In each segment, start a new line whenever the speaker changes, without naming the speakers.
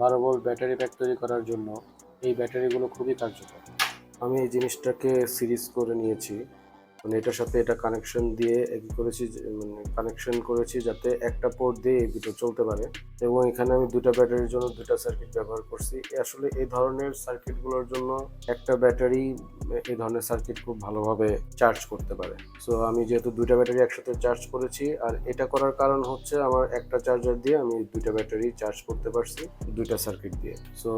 বারো volt battery pack তৈরি করার জন্য এই ব্যাটারিগুলো খুবই কার্যকর। আমি এই জিনিসটাকে সিরিজ করে নিয়েছি। মানে এটার সাথে এটা কানেকশন দিয়ে করেছি মানে কানেকশন করেছি যাতে একটা পোর্ট দিয়ে এই দুটো চলতে পারে। এবং এখানে আমি দুটো ব্যাটারির জন্য দুটো সার্কিট ব্যবহার করছি। আসলে এই ধরনের সার্কিটগুলোর জন্য একটা ব্যাটারি এই ধরনের সার্কিট খুব ভালোভাবে চার্জ করতে পারে। সো আমি যেহেতু দুইটা ব্যাটারি একসাথে চার্জ করেছি, আর এটা করার কারণ হচ্ছে আমার একটা চার্জার দিয়ে আমি দুইটা ব্যাটারি চার্জ করতে পারছি দুইটা সার্কিট দিয়ে। সো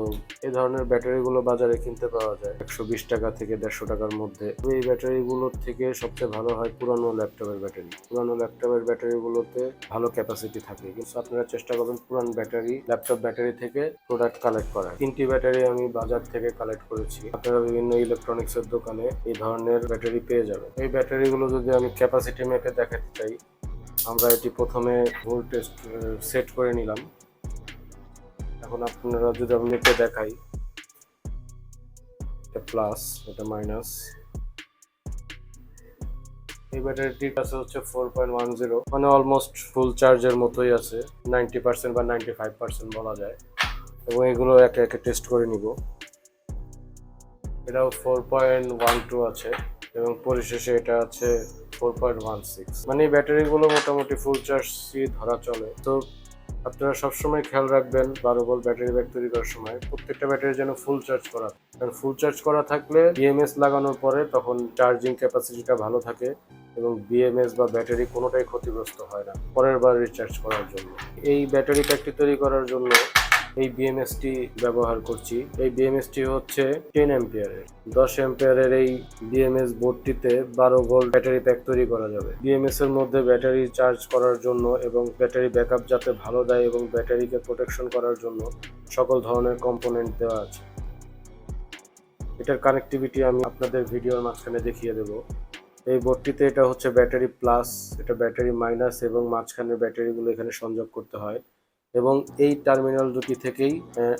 এই ধরনের ব্যাটারিগুলো বাজারে কিনতে পাওয়া যায়। একশো বিশ টাকা থেকে দেড়শো টাকার মধ্যে। এই ব্যাটারিগুলোর থেকে সবচেয়ে ভালো হয় পুরানো ল্যাপটপের ব্যাটারি। পুরানো ল্যাপটপের ব্যাটারিগুলোতে ভালো ক্যাপাসিটি থাকে। কিন্তু আপনারা চেষ্টা করবেন পুরান ব্যাটারি, ল্যাপটপ ব্যাটারি থেকে প্রোডাক্ট কালেক্ট করার। তিনটি ব্যাটারি আমি বাজার থেকে কালেক্ট করেছি। আপনারা বিভিন্ন ইলেকট্রনিক্সের দোকানে এই ধরনের ব্যাটারি পেয়ে যাবেন। এই ব্যাটারিগুলো যদি আমি ক্যাপাসিটি মেপে দেখাতে চাই, আমরা এটি প্রথমে ভোল্টেজ সেট করে নিলাম। এখন আপনারা যদি আমি মেপে দেখাই, এটা প্লাস এটা মাইনাস এই ব্যাটারিটির কাছে হচ্ছে ফোর পয়েন্ট ওয়ান জিরো মানে অলমোস্ট ফুল চার্জের মতোই আছে নাইনটি পার্সেন্ট বা নাইনটি ফাইভ পার্সেন্ট বলা যায়। এবং এগুলো একে একে টেস্ট করে নিব। এটাও ফোর পয়েন্ট ওয়ান টু আছে, এবং পরিশেষে এটা আছে ফোর পয়েন্ট ওয়ান সিক্স মানে এই ব্যাটারিগুলো মোটামুটি ফুল চার্জই ধরা চলে। তো আপনারা সবসময় খেয়াল রাখবেন বারো বল ব্যাটারি ব্যাগ তৈরি করার সময়, প্রত্যেকটা ব্যাটারি যেন ফুল চার্জ করা কারণ ফুল চার্জ করা থাকলে ইএমএস লাগানোর পরে তখন চার্জিং ক্যাপাসিটিটা ভালো থাকে। এবং বিএমএস বা ব্যাটারি কোনোটাই ক্ষতিগ্রস্ত হয় না পরের বার রিচার্জ করার জন্য। এই ব্যাটারি প্যাকটি তৈরি করার জন্য এই বিএমএসটি ব্যবহার করছি। এই বিএমএসটি হচ্ছে টেন অ্যাম্পিয়ারের দশ অ্যাম্পিয়ারের এই বিএমএস বোর্ডটিতে বারো ভোল্ট ব্যাটারি প্যাক তৈরি করা যাবে। বিএমএস এর মধ্যে ব্যাটারি চার্জ করার জন্য এবং ব্যাটারি ব্যাকআপ যাতে ভালো দেয় এবং ব্যাটারিকে প্রোটেকশন করার জন্য সকল ধরনের কম্পোনেন্ট দেওয়া আছে। এটার কানেক্টিভিটি আমি আপনাদের ভিডিওর মাঝখানে দেখিয়ে দেবো। এই বোর্ডটিতে এটা হচ্ছে ব্যাটারি প্লাস, এটা ব্যাটারি মাইনাস এবং মাঝখানের ব্যাটারিগুলো এখানে সংযোগ করতে হয় এবং এই টার্মিনাল দুটি থেকেই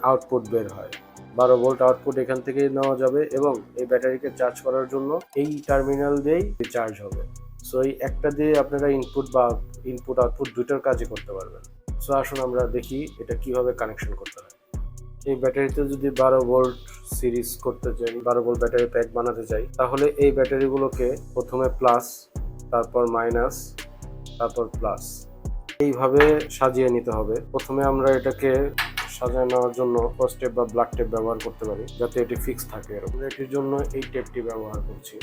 আউটপুট বের হয়। বারো ভোল্ট আউটপুট এখান থেকেই নেওয়া যাবে এবং এই ব্যাটারিকে চার্জ করার জন্য এই টার্মিনাল দিয়েই চার্জ হবে। সো এই একটা দিয়ে আপনারা ইনপুট বা ইনপুট আউটপুট দুটোর কাজই করতে পারবেন। সো আসুন আমরা দেখি এটা কীভাবে কানেকশন করতে হয়। এই ব্যাটারিতে যদি বারো ভোল্ট সিরিজ করতে চাই, বারো ভোল্ট ব্যাটারি প্যাক বানাতে চাই, তাহলে এই ব্যাটারিগুলোকে প্রথমে প্লাস তারপর মাইনাস তারপর প্লাস এইভাবে সাজিয়ে নিতে হবে। প্রথমে আমরা এটাকে সাজিয়ে নেওয়ার জন্য টেপ বা ব্ল্যাক টেপ ব্যবহার করতে পারি, যাতে এটি ফিক্স থাকে এরকম। এটির জন্য এই টেপটি ব্যবহার করছি।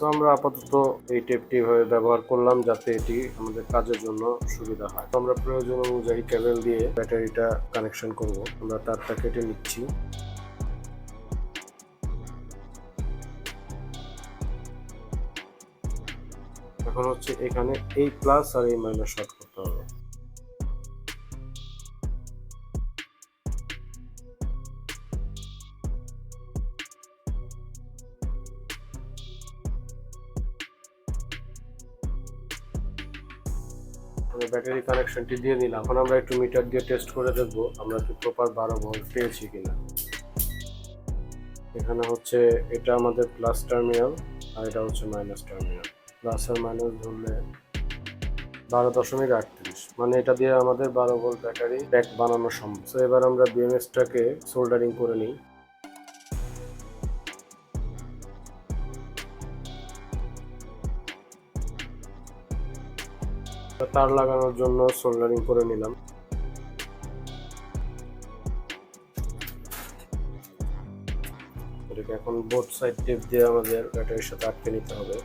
সো আমরা আপাতত এই টেপটি ভাবে ব্যবহার করলাম যাতে এটি আমাদের কাজের জন্য সুবিধা হয়। আমরা প্রয়োজন অনুযায়ী কেবল দিয়ে ব্যাটারিটা কানেকশন করব। আমরা তারটা কেটে নিচ্ছি। এখন হচ্ছে এখানে এই প্লাস আর এই মাইনাস শর্ট করতে হবে। ব্যাটারি কানেকশনটি দিয়ে দিলাম এখন আমরা একটু মিটার দিয়ে টেস্ট করে দেখব আমরা কি প্রপার বারো ভোল্ট পেয়েছি কিনা। এখানে হচ্ছে এটা আমাদের প্লাস টার্মিনাল আর এটা হচ্ছে মাইনাস টার্মিনাল প্লাস আর মাইনাস ধরলে বারো দশমিক আটত্রিশ। মানে এটা দিয়ে আমাদের বারো ভোল্ট ব্যাটারি ব্যাক বানানো সম্ভব। তো এবার আমরা বিএমএসটাকে সোল্ডারিং করে নিই। তার লাগানোর জন্য সোল্ডারিং করে নিলাম। এটাকে এখন বোথ সাইড টেপ দিয়ে আমাদের ব্যাটারির সাথে আটকে নিতে হবে।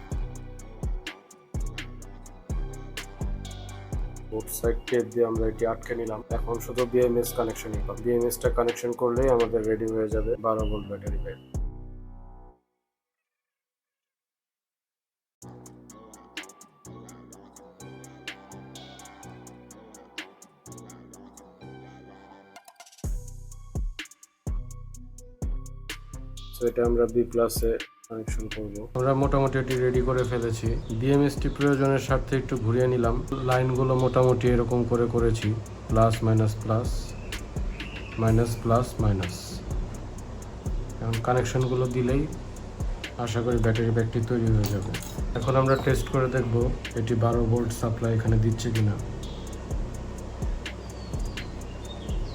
বোথ সাইড টেপ দিয়ে আমরা এটি আটকে নিলাম। এখন শুধু বিএমএস কানেকশনই পাবো বিএমএসটা কানেকশন করলেই আমাদের রেডি হয়ে যাবে বারো ভোল্ট ব্যাটারি ব্যাগ এটা আমরা বি প্লাসে কানেকশন করব। আমরা মোটামুটি এটি রেডি করে ফেলেছি। বিএমএসটি প্রয়োজনের স্বার্থে একটু ঘুরিয়ে নিলাম। লাইনগুলো মোটামুটি এরকম করে করেছি। Plus minus plus minus plus minus এখন কানেকশনগুলো দিলেই আশা করি ব্যাটারি ব্যাগটি তৈরি হয়ে যাবে। এখন আমরা টেস্ট করে দেখব এটি বারো ভোল্ট সাপ্লাই এখানে দিচ্ছে কিনা।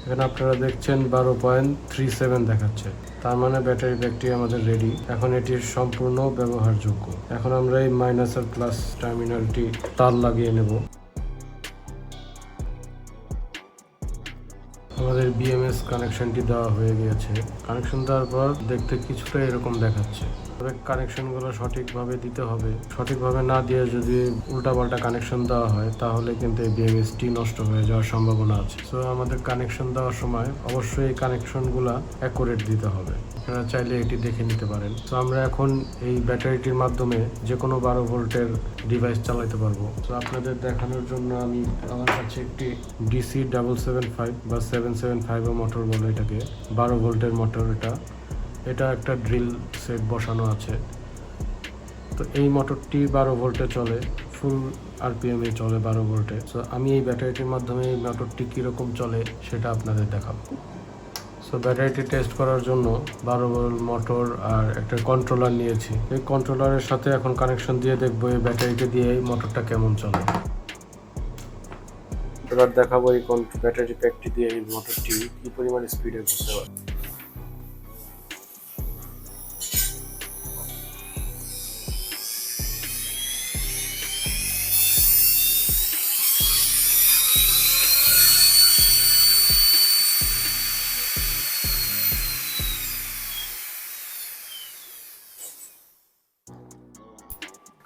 এখানে আপনারা দেখছেন বারো পয়েন্ট থ্রি সেভেন দেখাচ্ছে। তার মানে ব্যাটারি ব্যাগটি আমাদের রেডি এখন এটি সম্পূর্ণ ব্যবহারযোগ্য। এখন আমরা এই মাইনাস আর প্লাস টার্মিনালটি তার লাগিয়ে নেব। আমাদের বিএমএস কানেকশনটি দেওয়া হয়ে গিয়েছে। কানেকশন দেওয়ার পর দেখতে কিছুটা এরকম দেখাচ্ছে। তবে কানেকশনগুলো সঠিকভাবে দিতে হবে। সঠিকভাবে না দিয়ে যদি উল্টাপাল্টা কানেকশন দেওয়া হয়, তাহলে কিন্তু এই বিএমএসটি নষ্ট হয়ে যাওয়ার সম্ভাবনা আছে। তো আমাদের কানেকশন দেওয়ার সময় অবশ্যই এই কানেকশনগুলো অ্যাকুরেট দিতে হবে। আপনারা চাইলে এটি দেখে নিতে পারেন। তো আমরা এখন এই ব্যাটারিটির মাধ্যমে যে কোনো বারো ভোল্টের ডিভাইস চালাতে পারব। তো আপনাদের দেখানোর জন্য আমি আমার কাছে একটি ডিসি ডাবল সেভেন ফাইভ বা সেভেন সেভেন ফাইভ মোটর বলে এটাকে, বারো ভোল্টের মোটর এটা। এটা একটা ড্রিল সেট বসানো আছে। তো এই মোটরটি বারো ভোল্টে চলে ফুল আরপিএমে চলে বারো ভোল্টে। সো আমি এই ব্যাটারিটির মাধ্যমে এই মোটরটি কীরকম চলে সেটা আপনাদের দেখাবো। সো ব্যাটারিটি টেস্ট করার জন্য বারো ভোল্ট মোটর আর একটা কন্ট্রোলার নিয়েছি। এই কন্ট্রোলারের সাথে এখন কানেকশন দিয়ে দেখব এই ব্যাটারিকে দিয়ে এই মোটরটা কেমন চলে। এবার দেখাবো এই ব্যাটারি প্যাকটি দিয়ে এই মোটরটি কি পরিমাণ স্পিডে ঘুরতে পারে।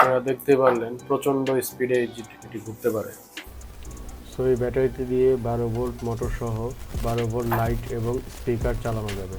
আপনারা দেখতে পারলেন, প্রচণ্ড স্পিডে এটি ঘুরতে পারে। সো এই ব্যাটারিটি দিয়ে বারো ভোল্ট মোটর সহ বারো ভোল্ট লাইট এবং স্পিকার চালানো যাবে।